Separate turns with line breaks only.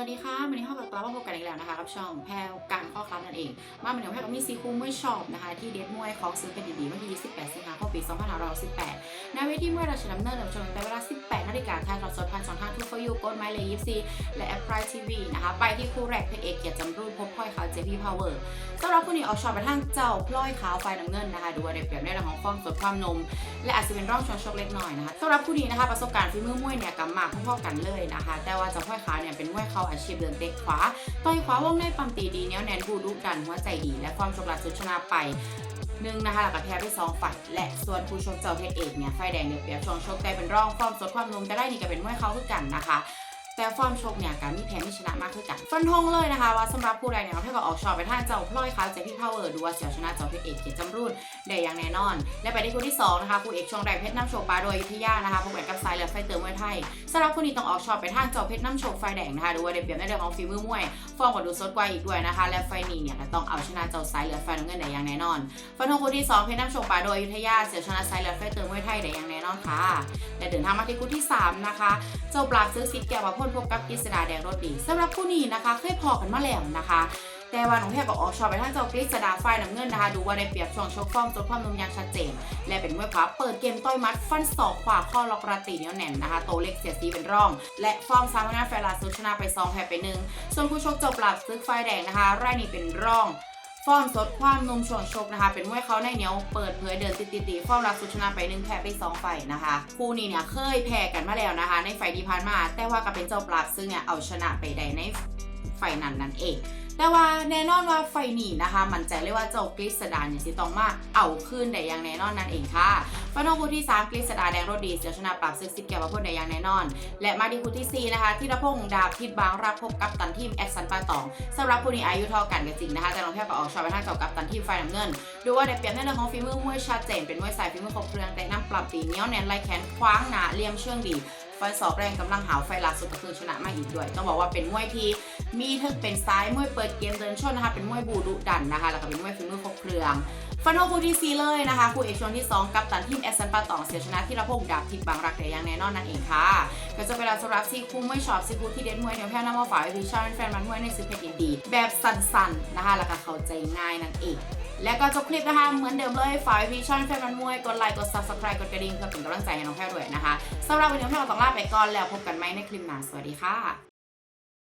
วัสดีค่ะวันนี้เข้ากับกลับมาพบกันอีกแล้วนะคะกับช่องแพรการข้อคลับนั่นเองมาเหมือนเดิมแพรวก็มีซีคูมวยช็อบนะคะที่เดทมวยของซื้อเป็นดีๆวันที่28สิงหาคมปี2518ในเวทีมวยราชดำเนินเริ่มชมตั้งแต่เวลา 18นาฬิกาทางทอดสดผ่านช่องทางทูฟยูกดไมล์เลยยิปซีและแอปพลายทีวีนะคะไปที่คู่แรกเพชรเอกเกียรติจำรุ่นพบพลอยขาวเจพีพาวเวอร์สำหรับผู้นี้ออกช็อตไปทางเจ้าพลอยขาวไฟน้ำเงินนะคะดูว่าได้เปรียบในเรื่องของความสดความนม และอาจจะเป็นร่องชนชกเล็กน้อยนะคะสำหรับผู้นี้นะคะประสบการณ์ฝีมือมวยเนี่ยกับมากพอๆกันเลยนะคะ แต่ว่าเจ้าพลอยขาวเนี่ยเป็นมวยเขาอาชีพเดินเตะขวาต่อยขวาวงในปั๊มตีดีเนี้ยวแนนบูดุดันหัวใจดี และความชกหลัดสุดชนะไปหนึ่งนะคะหลักกระแพ้ไปสองฝ่ายและส่วนผู้ชกเจ้าเพชรเอกเนี่ยไฟแดงเนี่ยเปียบชองชกแต่เป็นร่องความสดความนุ่มแต่ได้นี่ก็เป็นมวยเขาคือกันนะคะ แต่ฟอร์มชกเนี่ยการมีแพ้มีชนะมากขึ้นกันฟันธงเลยนะคะ ว่าสำหรับผู้ใดเนี่ยเราเท่ากับออกชอตไปท่างเจ้าพลอยขาวเจพี่พาวเวอร์ดูว่าเสียวชนะเจ้าเพชรเอกเกียรติจำรุ่นได้อย่างแน่นอน และไปที่คู่ที่สองนะคะคู่เอกช่องแรกเพชรน้ำโชคปลาโดยอยุธยานะคะพบกันกับสายเลือดไฟเติมมวยไทยสำหรับคู่นี้ต้องออกชอตไปท่างเจ้าเพชรน้ำโชคไฟแดงนะคะดูว่าได้เปรียบในเรื่องของฝีมือมวยฟอร์มกว่าดูสดกว่าอีกด้วยนะคะ และไฟนี้เนี่ยต้องเอาชนะเจ้าสายเลือดไฟน้ำเงินได้อย่างแน่นอนฟันธงคู่ที่สองเพชรน้ำโชคปลาโดยอยุธยาเสียวชนะสายเลือดไฟเติมมวยไทยได้อย่างแน่นอนค่ะและเดินทางมาที่คู่ที่สามนะคะเจ้าปราบซื้อซิดแกวมาพ่นพบกับกฤษดาแดงรถดีสำหรับคู่นี้นะคะ เคยพอกันมาแล้วนะคะ แต่ว่าน้องแพรก็ออกชอบไปท่างเจ้ากฤษดาไฟน้ำเงินนะคะ ดูว่าได้เปรียบช่วงชกฟอร์มจดความนุ่มย่างชัดเจน และเป็นมวยขวาเปิดเกมต้อยมัด ฟันศอกขวาข้อล็อกระตีเหนียวแน่นนะคะ โตเล็กเสียสีเป็นร่อง และฟอร์มซ้ำหน้าแฟลาซุชนะไป2แพ้ไปหนึ่งส่วนผู้ชกเจ้าปราบซึกไฟแดงนะคะไร่นี้เป็นร่อง ฟอร์มสดความนุ่มช่วงชกนะคะ เป็นมวยเขาในเหนียวเปิดเผยเดินติดติฟอร์มรักสุดชนะไปหนึ่งแพ้ไปสองไฟนะคะ คู่นี้เนี่ยเคยแพ้กันมาแล้วนะคะ ในไฟที่ผ่านมา แต่ว่าก็เป็นเจ้าปราบซึ่งเนี่ยเอาชนะไปได้ในไฟนั้นนั่นเอง แต่ว่าแน่นอนว่าไฟหนีนะคะ มันใจเลยว่าเจ้ากฤษดาเนี่ยสิต้องมาเอาขึ้นได้อย่างแน่นอนนั่นเองค่ะฟันธงคู่ที่ 3กฤษดาแดงรถดีเสียชนะปราบซึกสิบแก้วมาพ่นได้อย่างแน่นอน และมาที่คู่ที่ 4 นะคะธีรพงษ์ดาบทิดบางรับพบกับตันทีมแอคซันปาตองสำหรับคู่นี้อายุเท่ากันก็จริงนะคะแต่น้องแพทย์ก็ออกชอบไปทางเจ้ากับตันทีมไฟน้ำเงินดูว่าได้เปรียบในเรื่องของฝีมือมวยชัดเจนเป็นมวยสายฝีมือครบเครื่องแต่น้ำปรับตีเหนี้ยวแน่นไล่แขนคว้างหนาเลี่ยมเชื่องดีฟันศอกแรงกำลังหาวไฟลักสุดก็คือชนะมาอีกด้วย ต้องบอกว่าเป็นมวยที่ มีทั้งเป็นซ้ายมวยเปิดเกมเดินชนนะคะ เป็นมวยบูดุดันนะคะ แล้วก็เป็นมวยฝีมือครบเครื่อง ฟันโฮคู่ที่ซีเลยนะคะ คู่เอกช่วงที่ 2 กับตันทีมแอสซันปาตองเสียชนะที่ระพงดาบทิพย์บางรักแต่ย่างแน่นอนนั่นเองค่ะ ก็จะเป็นเวลาสำหรับซีคู่ไม่ชอบซีคู่ที่เด็ดมวยเดี๋ยวแพ้น้ำมาฝากไอพีชอนแฟนมันมวยในซื้อเพชรดีๆแบบสั้นๆนะคะ แล้วก็เข้าใจง่ายนั่นเองและก็จบคลิปนะคะ เหมือนเดิมเลยฝากพีชอนแฟนมันมวย กดไลค์ กด subscribe กดกระดิ่งเพื่อเป็นกำลังใจให้น้องแพ้ด้วยนะคะสำหรับวันนี้เรต้องลาไปก่อนแล้วพบกันใหม่ในคลิปหน้า สวัสดีค่ะ